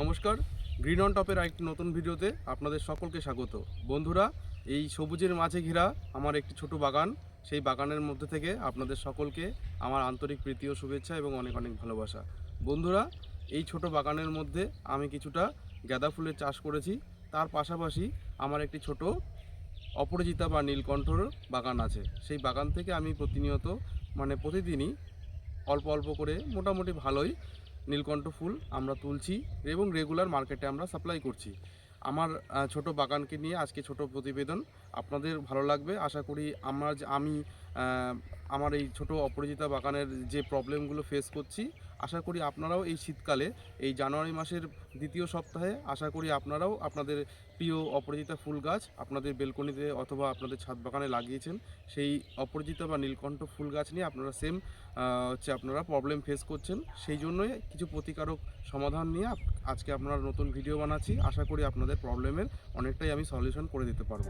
নমস্কার green on টপের একটি নতুন ভিডিওতে আপনাদের সকলকে স্বাগত। বন্ধুরা, এই সবুজের মাঝে ঘেরা আমার একটি ছোট বাগান। সেই বাগানের মধ্যে থেকে আপনাদের সকলকে আমার আন্তরিক প্রীতি ও শুভেচ্ছা এবং অনেক অনেক ভালোবাসা। বন্ধুরা, এই ছোট বাগানের মধ্যে আমি কিছুটা গাঁদা ফুলের চাষ করেছি। তার পাশাপাশি আমার একটি ছোট অপরাজিতা বা নীলকণ্ঠর বাগান আছে। সেই বাগান থেকে আমি প্রতিনিয়ত মানে প্রতিদিনই অল্প অল্প করে মোটামুটি ভালোই নীলকণ্ঠ ফুল আমরা তুলছি এবং রেগুলার মার্কেটে আমরা সাপ্লাই করছি। আমার ছোট বাগানকে নিয়ে আজকে ছোট প্রতিবেদন আপনাদের ভালো লাগবে। আশা করি আমার আমি আমার এই ছোট অপরিচিতা বাগানের যে প্রবলেমগুলো ফেস করছি আশা করি আপনারাও এই শীতকালে, এই জানুয়ারি মাসের দ্বিতীয় সপ্তাহে আশা করি আপনারাও আপনাদের প্রিয় অপরাজিতা ফুল গাছ আপনাদের বেলকনিতে অথবা আপনাদের ছাদ বাগানে লাগিয়েছেন, সেই অপরাজিতা বা নীলকণ্ঠ ফুল গাছ নিয়ে আপনারা সেম হচ্ছে আপনারা প্রবলেম ফেস করছেন। সেই জন্যই কিছু প্রতিকারক সমাধান নিয়ে আজকে আপনারা নতুন ভিডিও বানাচ্ছি। আশা করি আপনাদের প্রবলেমের অনেকটাই আমি সলিউশন করে দিতে পারব।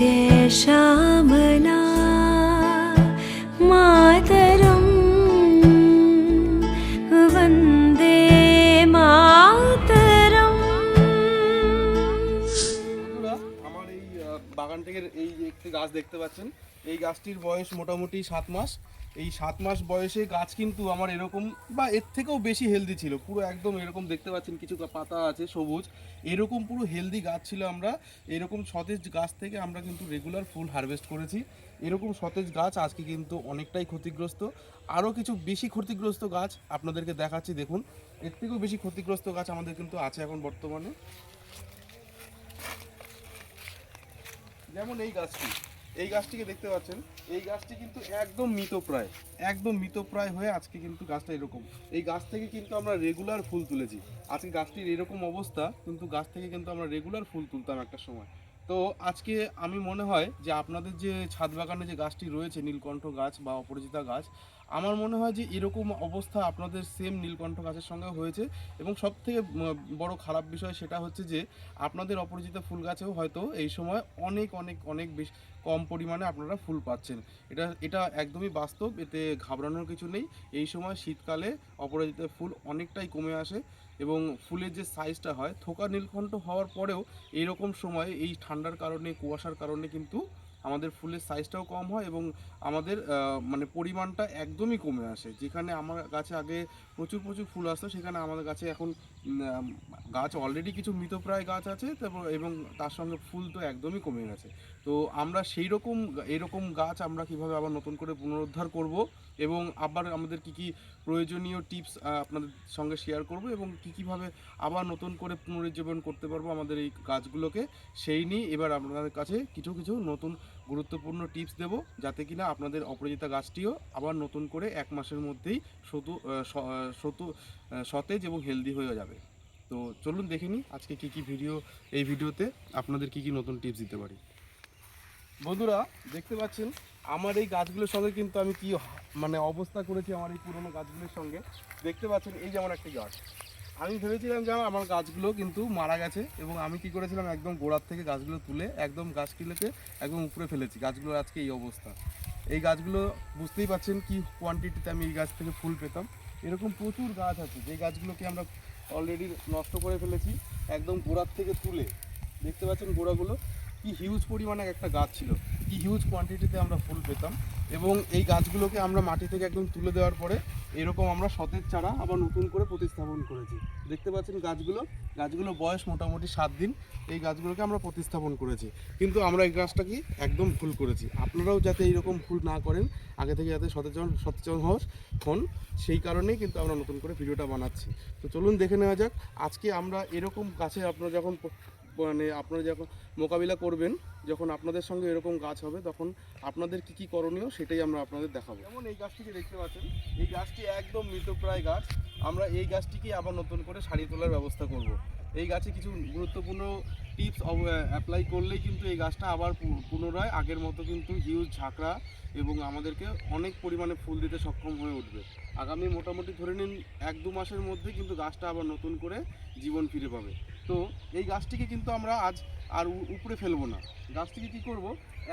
शस्य श्यामला मातरम् वन्दे मातरम् বন্ধুরা আমার এই আহ, বাগান থেকে এই যে একটি গাছ দেখতে পাচ্ছেন এই গাছটির বয়স মোটামুটি সাত মাস এই সাত মাস বয়সে গাছ কিন্তু আমার এরকম বা এর থেকেও বেশি হেলদি ছিল। পুরো একদম এরকম দেখতে পাচ্ছেন, কিছু পাতা আছে, সবুজ। এরকম পুরো হেলদি গাছ ছিল আমরা। এরকম সতেজ গাছ থেকে আমরা কিন্তু রেগুলার ফুল হারভেস্ট করেছি। এরকম সতেজ গাছ আজকে কিন্তু অনেকটাই ক্ষতিগ্রস্ত। আরও কিছু বেশি ক্ষতিগ্রস্ত গাছ আপনাদেরকে দেখাচ্ছি, দেখুন। এর থেকেও বেশি ক্ষতিগ্রস্ত গাছ আমাদের কিন্তু আছে এখন বর্তমানে। যেমন এই গাছটি। এই গাছটিকে দেখতে পাচ্ছেন, এই গাছটি কিন্তু একদম মৃতপ্রায় একদম মৃতপ্রায় হয়ে আজকে কিন্তু গাছটা এরকম। এই গাছ থেকে কিন্তু আমরা রেগুলার ফুল তুলেছি। আজকে গাছটির এরকম অবস্থা, কিন্তু গাছ থেকে কিন্তু আমরা রেগুলার ফুল তুলতাম একটা সময়। তো আজকে আমি মনে হয় যে আপনাদের যে ছাদ বাগানে যে গাছটি রয়েছে, নীলকণ্ঠ গাছ বা অপরাজিতা গাছ আমার মনে হয় যে এরকম অবস্থা আপনাদের সেম নীলকণ্ঠ গাছের সঙ্গে হয়েছে এবং সব থেকে বড় খারাপ বিষয় সেটা হচ্ছে যে আপনাদের অপরাজিতা ফুল গাছেও হয়তো এই সময় অনেক অনেক অনেক বেশি কম পরিমাণে আপনারা ফুল পাচ্ছেন। এটা এটা একদমই বাস্তব, এতে ঘাবড়ানোর কিছু নেই। এই সময় শীতকালে অপরাজিতা ফুল অনেকটাই কমে আসে এবং ফুলের যে সাইজটা হয়, থোকা নীলকণ্ঠ হওয়ার পরেও এইরকম সময় এই ঠান্ডার কারণে, কুয়াশার কারণে কিন্তু আমাদের ফুলের সাইজটাও কম হয় এবং আমাদের মানে পরিমাণটা একদমই কমে আসে। যেখানে আমার গাছে আগে প্রচুর প্রচুর ফুল আসতো, সেখানে আমাদের গাছে এখন গাছ অলরেডি কিছু মৃতপ্রায় গাছ আছে, তারপর এবং তার সঙ্গে ফুল তো একদমই কমে গেছে। তো আমরা সেই রকম এরকম গাছ আমরা কীভাবে আবার নতুন করে পুনরুদ্ধার করব? এবং আবার আমাদের কি কি প্রয়োজনীয় টিপস আপনাদের সঙ্গে শেয়ার করব এবং কি কীভাবে আবার নতুন করে পুনরুজ্জীবন করতে পারব আমাদের এই গাছগুলোকে সেই নিয়ে এবার আপনাদের কাছে কিছু কিছু নতুন গুরুত্বপূর্ণ টিপস দেব যাতে কিনা আপনাদের অপরাজিতা গাছটিও আবার নতুন করে এক মাসের মধ্যেই সতু সতু সতেজ এবং হেলদি হয়ে যাবে। তো চলুন দেখে নিই আজকে কি কি ভিডিও এই ভিডিওতে আপনাদের কি কি নতুন টিপস দিতে পারি। বন্ধুরা, দেখতে পাচ্ছেন, আমার এই গাছগুলোর সঙ্গে কিন্তু আমি কি মানে অবস্থা করেছি আমার এই পুরনো গাছগুলোর সঙ্গে। দেখতে পাচ্ছেন, এই যে আমার একটি গাছ আমি ভেবেছিলাম যে আমার গাছগুলো কিন্তু মারা গেছে এবং আমি কি করেছিলাম, একদম গোড়ার থেকে গাছগুলো তুলে একদম গাছ কিলেতে একদম উপরে ফেলেছি। গাছগুলোর আজকে এই অবস্থা। এই গাছগুলো বুঝতেই পাচ্ছেন কি কোয়ান্টিটিতে আমি এই গাছ থেকে ফুল পেতাম। এরকম প্রচুর গাছ আছে, যে গাছগুলোকে আমরা অলরেডি নষ্ট করে ফেলেছি, একদম গোড়ার থেকে তুলে। দেখতে পাচ্ছেন গোড়াগুলো? কি হিউজ পরিমাণে একটা গাছ ছিল, কি হিউজ কোয়ান্টিটিতে আমরা ফুল পেতাম এবং এই গাছগুলোকে আমরা মাটি থেকে একদম তুলে দেওয়ার পরে এরকম আমরা সতেজ চারা আবার নতুন করে প্রতিস্থাপন করেছি। দেখতে পাচ্ছেন গাছগুলো গাছগুলো বয়স মোটামুটি সাত দিন, এই গাছগুলোকে আমরা প্রতিস্থাপন করেছি। কিন্তু আমরা এই গাছটা কি একদম ভুল করেছি। আপনারাও যাতে এইরকম ভুল না করেন, আগে থেকে যাতে সচেতন সচেতন হস হন, সেই কারণেই কিন্তু আমরা নতুন করে ভিডিওটা বানাচ্ছি। তো চলুন দেখে নেওয়া যাক, আজকে আমরা এরকম গাছে আপনারা যখন মানে আপনারা যখন মোকাবিলা করবেন, যখন আপনাদের সঙ্গে এরকম গাছ হবে, তখন আপনাদের কি কি করণীয় সেটাই আমরা আপনাদের দেখাবো যেমন এই গাছটিকে দেখতে পাচ্ছেন, এই গাছটি একদম মৃতপ্রায় গাছ আমরা এই গাছটিকে আবার নতুন করে সারিয়ে তোলার ব্যবস্থা করব। এই গাছে কিছু গুরুত্বপূর্ণ টিপস অ্যাপ্লাই করলেই কিন্তু এই গাছটা আবার পুনরায় আগের মতো কিন্তু হিউজ ঝাঁকড়া এবং আমাদেরকে অনেক পরিমাণে ফুল দিতে সক্ষম হয়ে উঠবে। আগামী মোটামুটি ধরে নিন এক দু মাসের মধ্যে কিন্তু গাছটা আবার নতুন করে জীবন ফিরে পাবে। তো এই গাছটিকে কিন্তু আমরা আজ আর উপরে ফেলব না। গাছটিকে কি করব?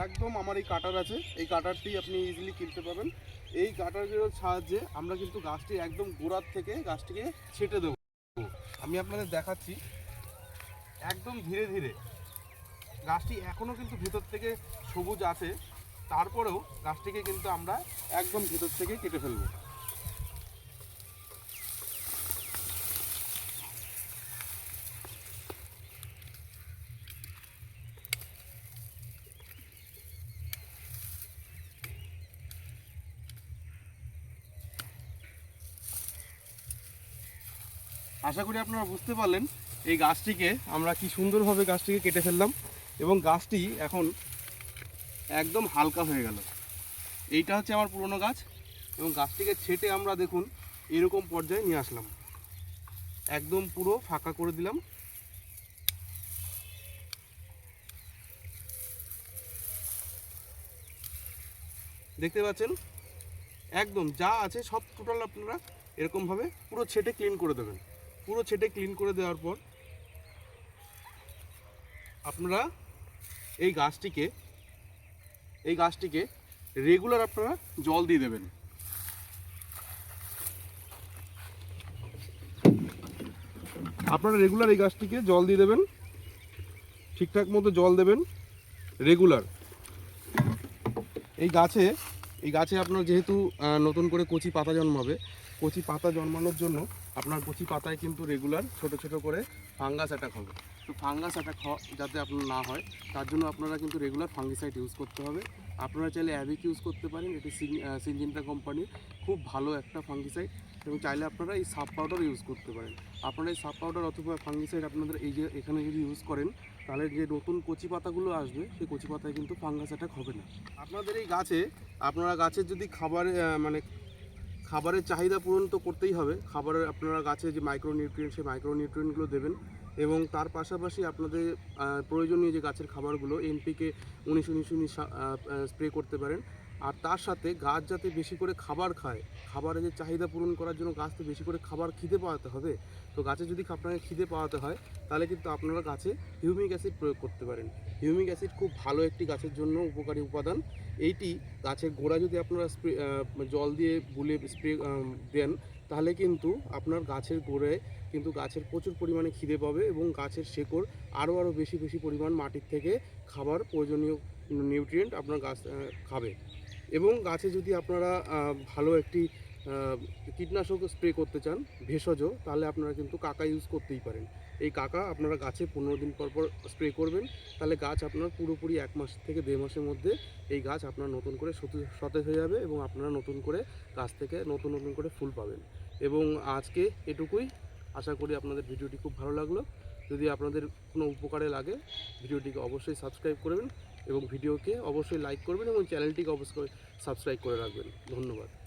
একদম আমার এই কাটার আছে। এই কাটারটি আপনি ইজিলি কিনতে পাবেন। এই কাটারগুলোর সাহায্যে আমরা কিন্তু গাছটি একদম গোড়ার থেকে গাছটিকে ছেটে দেবো। আমি আপনাদের দেখাচ্ছি। একদম ধীরে ধীরে। গাছটি এখনও কিন্তু ভেতর থেকে সবুজ আছে। তারপরেও গাছটিকে কিন্তু আমরা একদম ভেতর থেকে কেটে ফেলব। আশা করি আপনারা বুঝতে পারলেন এই গাছটিকে আমরা কি সুন্দরভাবে গাছটিকে কেটে ফেললাম এবং গাছটি এখন একদম হালকা হয়ে গেল। এইটা হচ্ছে আমার পুরনো গাছ এবং গাছটিকে ছেটে আমরা দেখুন এরকম পর্যায়ে নিয়ে আসলাম। একদম পুরো ফাঁকা করে দিলাম। দেখতে পাচ্ছেন? একদম যা আছে সব টোটাল আপনারা এরকমভাবে পুরো ছেটে ক্লিন করে দেবেন। পুরো ছেটে ক্লিন করে দেওয়ার পর আপনারা এই গাছটিকে এই গাছটিকে রেগুলার আপনারা জল দিয়ে দেবেন। আপনারা রেগুলার এই গাছটিকে জল দিয়ে দেবেন। ঠিকঠাক মতো জল দেবেন রেগুলার এই গাছে এই গাছে আপনার যেহেতু নতুন করে কচি পাতা জন্মাবে, কচি পাতা জন্মানোর জন্য আপনার কচি পাতায় কিন্তু রেগুলার ছোট ছোট করে ফাঙ্গাস অ্যাটাক হবে। তো ফাঙ্গাস অ্যাটাক যাতে আপনার না হয়, তার জন্য আপনারা কিন্তু রেগুলার ফাঙ্গিসাইড ইউজ করতে হবে। আপনারা চাইলে অ্যাভিক ইউজ করতে পারেন, এটি সিনজিনটা কোম্পানির খুব ভালো একটা ফাঙ্গিসাইড এবং চাইলে আপনারা এই সাব পাউডার ইউজ করতে পারেন। আপনারা এই সাব পাউডার অথবা ফাঙ্গিসাইড আপনাদের এই যে এখানে যদি ইউজ করেন, তাহলে যে নতুন কচি পাতাগুলো আসবে, সেই কচি পাতায় কিন্তু ফাঙ্গাস অ্যাটাক হবে না। আপনাদের এই গাছে, আপনারা গাছের যদি খাবার মানে খাবারের চাহিদা পূরণ তো করতেই হবে। খাবারের আপনারা গাছে যে মাইক্রো নিউট্রিয়েন্ট সেই মাইক্রো নিউট্রিয়েন্টগুলো দেবেন এবং তার পাশাপাশি আপনাদের প্রয়োজনীয় যে গাছের খাবারগুলো এনপিকে উনিশ উনিশ উনিশ স্প্রে করতে পারেন। আর তার সাথে গাছ যাতে বেশি করে খাবার খায়, খাবারের যে চাহিদা পূরণ করার জন্য গাছ তো বেশি করে খাবার খিদে পাওয়াতে হবে। তো গাছে যদি আপনাকে খিদে পাওয়াতে হয়, তাহলে কিন্তু আপনারা গাছে হিউমিক অ্যাসিড প্রয়োগ করতে পারেন। হিউমিক অ্যাসিড খুব ভালো একটি গাছের জন্য উপকারী উপাদান। এইটি গাছের গোড়া যদি আপনারা স্প্রে জল দিয়ে বুলে স্প্রে দেন, তাহলে কিন্তু আপনার গাছের গোড়ায় কিন্তু গাছের প্রচুর পরিমাণে খিদে পাবে এবং গাছের শেকড় আরও আরও বেশি বেশি পরিমাণ মাটির থেকে খাবার প্রয়োজনীয় নিউট্রিয়েন্ট আপনার গাছ খাবে। এবং গাছে যদি আপনারা ভালো একটি কীটনাশক স্প্রে করতে চান, ভেষজ, তাহলে আপনারা কিন্তু কাকা ইউজ করতেই পারেন। এই কাকা আপনারা গাছে পনেরো দিন পর পর স্প্রে করবেন, তাহলে গাছ আপনার পুরোপুরি এক মাস থেকে দেড় মাসের মধ্যে এই গাছ আপনার নতুন করে সতে- সতেজ হয়ে যাবে এবং আপনারা নতুন করে গাছ থেকে নতুন নতুন করে ফুল পাবেন। এবং আজকে এটুকুই। আশা করি আপনাদের ভিডিওটি খুব ভালো লাগল। যদি আপনাদের কোনো উপকারে লাগে, ভিডিওটিকে অবশ্যই সাবস্ক্রাইব করবেন এবং ভিডিওকে অবশ্যই লাইক করবেন এবং চ্যানেলটিকে অবশ্যই সাবস্ক্রাইব করে রাখবেন। ধন্যবাদ।